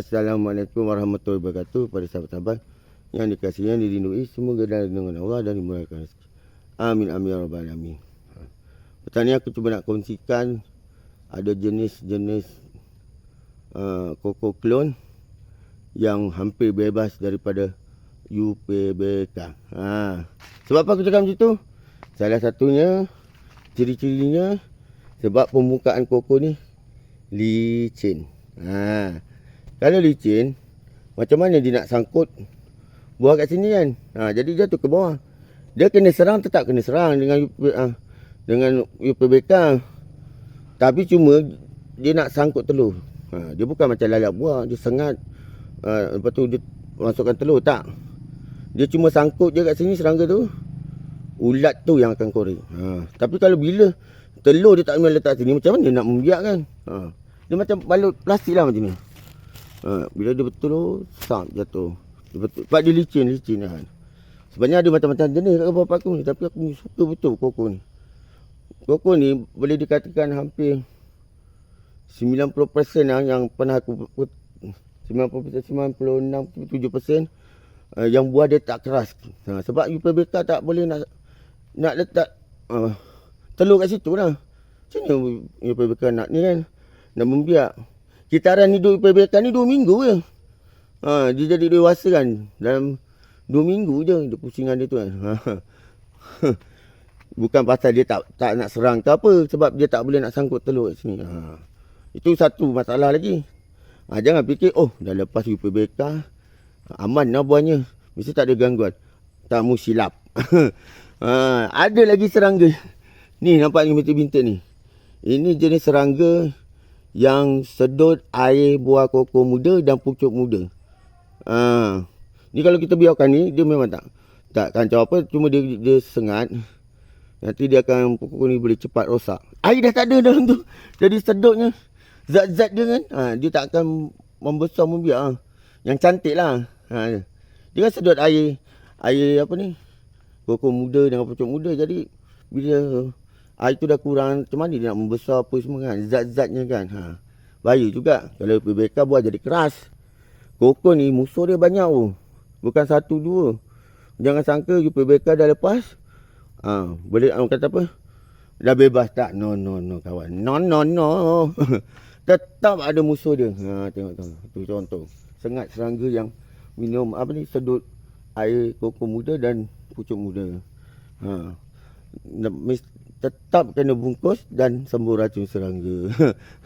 Assalamualaikum warahmatullahi wabarakatuh pada sahabat-sahabat yang dikasihi yang dirindui semoga dalam lindungan Allah dan dimurahkan rezeki. Amin amin ya rabbal alamin. Ha. Aku cuba nak kongsikan ada jenis-jenis uh, koko klon yang hampir bebas daripada UPBK. Ha. Sebab apa aku cakap macam tu? Salah satunya ciri-cirinya sebab pembukaan koko ni licin. Ha. Kalau licin, macam mana dia nak sangkut buah kat sini kan? Ha, jadi jatuh ke bawah. Dia kena serang tetap kena serang dengan ha, dengan UPBK. Tapi cuma dia nak sangkut telur. Ha, dia bukan macam lalat buah, dia sengat. Ha, lepas tu dia masukkan telur tak. Dia cuma sangkut je kat sini serangga tu. Ulat tu yang akan korek. Ha, tapi kalau bila telur dia tak boleh letak sini macam mana nak membiarkan? Ha, dia macam balut plastik lah macam ni. Ha, bila dia betul tu, sam jatuh. Dia betul. Sebab dia licin, licin kan. Sebenarnya ada macam-macam jenis kat bawah aku ni. Tapi aku suka betul koko ni. Koko ni boleh dikatakan hampir 90% lah yang pernah aku 90%, 96, 7% uh, yang buah dia tak keras. Ha, sebab UPBK tak boleh nak nak letak uh, telur kat situ lah. Macam mana UPBK nak ni kan? Nak membiak. Kitaran hidup PBK ni 2 minggu je. Ha, dia jadi dewasa kan. Dalam 2 minggu je dia pusingan dia tu kan. Ha. Bukan pasal dia tak tak nak serang ke apa. Sebab dia tak boleh nak sangkut telur kat sini. Ha. Itu satu masalah lagi. Ha, jangan fikir, oh dah lepas UPBK, aman lah buahnya. Mesti tak ada gangguan. Tak mu silap. ha, ada lagi serangga. Ni nampak ni bintik-bintik ni. Ini jenis serangga yang sedut air buah koko muda dan pucuk muda. Ha. Ni kalau kita biarkan ni, dia memang tak tak kancau apa, cuma dia, dia sengat. Nanti dia akan koko ni boleh cepat rosak. Air dah tak ada dalam tu. Jadi sedutnya, zat-zat dia kan, ha, dia tak akan membesar membiak. Ha. Yang cantik lah. Ha. Dia kan sedut air, air apa ni, koko muda dengan pucuk muda. Jadi, bila air tu dah kurang macam mana dia nak membesar apa semua kan? Zat-zatnya kan? Ha. Bahaya juga. Kalau PBK buat jadi keras. Koko ni musuh dia banyak oh bukan satu dua. Jangan sangka PBK dah lepas ha boleh orang kata apa? Dah bebas tak? No no no kawan. No no no. Tetap ada musuh dia. Ha tengok tu tu contoh. Sengat serangga yang minum apa ni sedut air koko muda dan pucuk muda. Ha tetap kena bungkus dan sembuh racun serangga.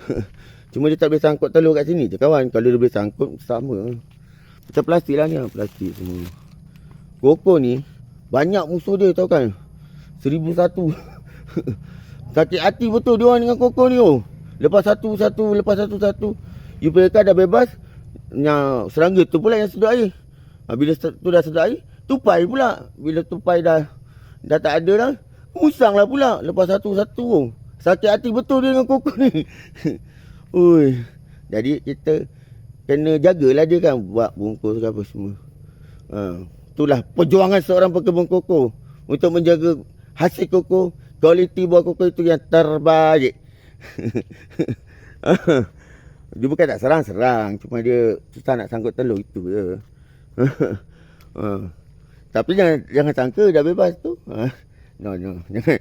Cuma dia tak boleh sangkut telur kat sini je kawan. Kalau dia boleh sangkut sama. Macam plastik lah ni lah. Plastik semua. Koko ni banyak musuh dia tau kan. Seribu satu. Sakit hati betul dia orang dengan koko ni oh. Lepas satu satu lepas satu satu. UPK dah bebas. Yang serangga tu pula yang sedut air. Ha, bila tu dah sedut air. Tupai pula. Bila tupai dah dah tak ada dah. Musang lah pula. Lepas satu-satu. Sakit hati betul dia dengan koko ni. Ui. Jadi kita kena jagalah dia kan. Buat bungkus ke apa semua. Ha. Itulah perjuangan seorang pekebun koko. Untuk menjaga hasil koko. Kualiti buah koko itu yang terbaik. dia bukan tak serang-serang. Cuma dia susah nak sangkut telur itu je. ha. Tapi jangan, jangan sangka dah bebas tu. Ha. No, no. Jangan,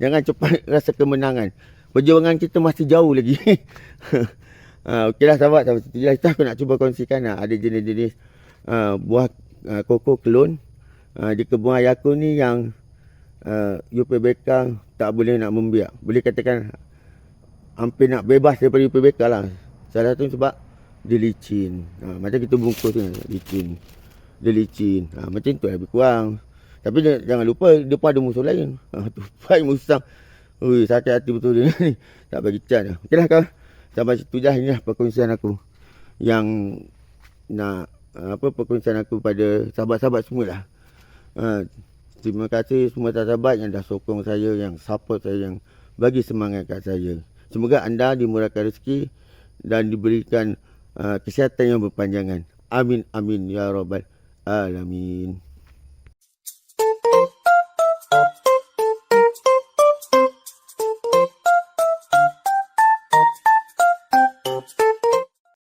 jangan cepat rasa kemenangan. Perjuangan kita masih jauh lagi. uh, Okeylah sahabat, sahabat. Itulah kita aku nak cuba kongsikan. Uh, ada jenis-jenis uh, buah uh, koko klon. Uh, di kebun ayah aku ni yang uh, UPBK tak boleh nak membiak. Boleh katakan hampir nak bebas daripada UPBK lah. Salah satu sebab dia licin. Uh, macam kita bungkus ni, licin. Dia licin. Uh, macam tu lebih kurang. Tapi dia, jangan lupa dia pun ada musuh lain. Ha, tupai musang. Ui, sakit hati betul dia ni. Tak bagi cat. Okeylah kau. Sampai situ dah inilah perkongsian aku. Yang nak apa perkongsian aku pada sahabat-sahabat semua lah. Ha, terima kasih semua sahabat yang dah sokong saya, yang support saya, yang bagi semangat kat saya. Semoga anda dimurahkan rezeki dan diberikan uh, kesihatan yang berpanjangan. Amin, amin, ya Rabbal Alamin.